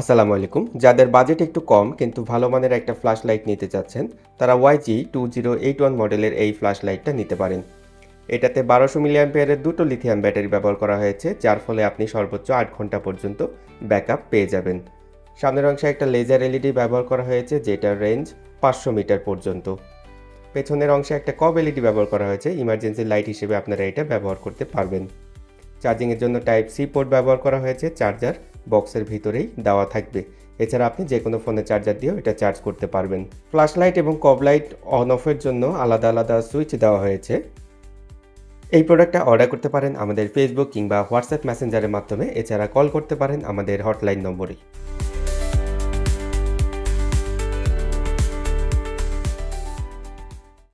আসসালামু আলাইকুম। যাদের বাজেট একটু কম কিন্তু ভালো মানের একটা ফ্ল্যাশ লাইট নিতে চাচ্ছেন, তারা YG two zero eight one মডেলের এই ফ্ল্যাশ লাইটটা নিতে পারেন। এটাতে বারোশো মিলিয়াম্পিয়ারের দুটো লিথিয়াম ব্যাটারি ব্যবহার করা হয়েছে, যার ফলে আপনি সর্বোচ্চ আট ঘণ্টা পর্যন্ত ব্যাকআপ পেয়ে যাবেন। সামনের অংশে একটা লেজার এলইডি ব্যবহার করা হয়েছে, যেটার রেঞ্জ পাঁচশো মিটার পর্যন্ত। পেছনের অংশে একটা কব এলইডি ব্যবহার করা হয়েছে, ইমার্জেন্সি লাইট হিসেবে আপনারা এটা ব্যবহার করতে পারবেন। চার্জিংয়ের জন্য টাইপ সি পোর্ট ব্যবহার করা হয়েছে, চার্জার বক্সের ভিতরেই দেওয়া থাকবে। এছাড়া আপনি যে কোনো ফোনে চার্জার দিয়েও এটা চার্জ করতে পারবেন। ফ্ল্যাশ লাইট এবং কব লাইট অন অফের জন্য আলাদা আলাদা সুইচ দেওয়া হয়েছে। এই প্রোডাক্টটা অর্ডার করতে পারেন আমাদের ফেসবুক কিংবা হোয়াটসঅ্যাপ মেসেঞ্জারের মাধ্যমে। এছাড়া কল করতে পারেন আমাদের হটলাইন নম্বরে।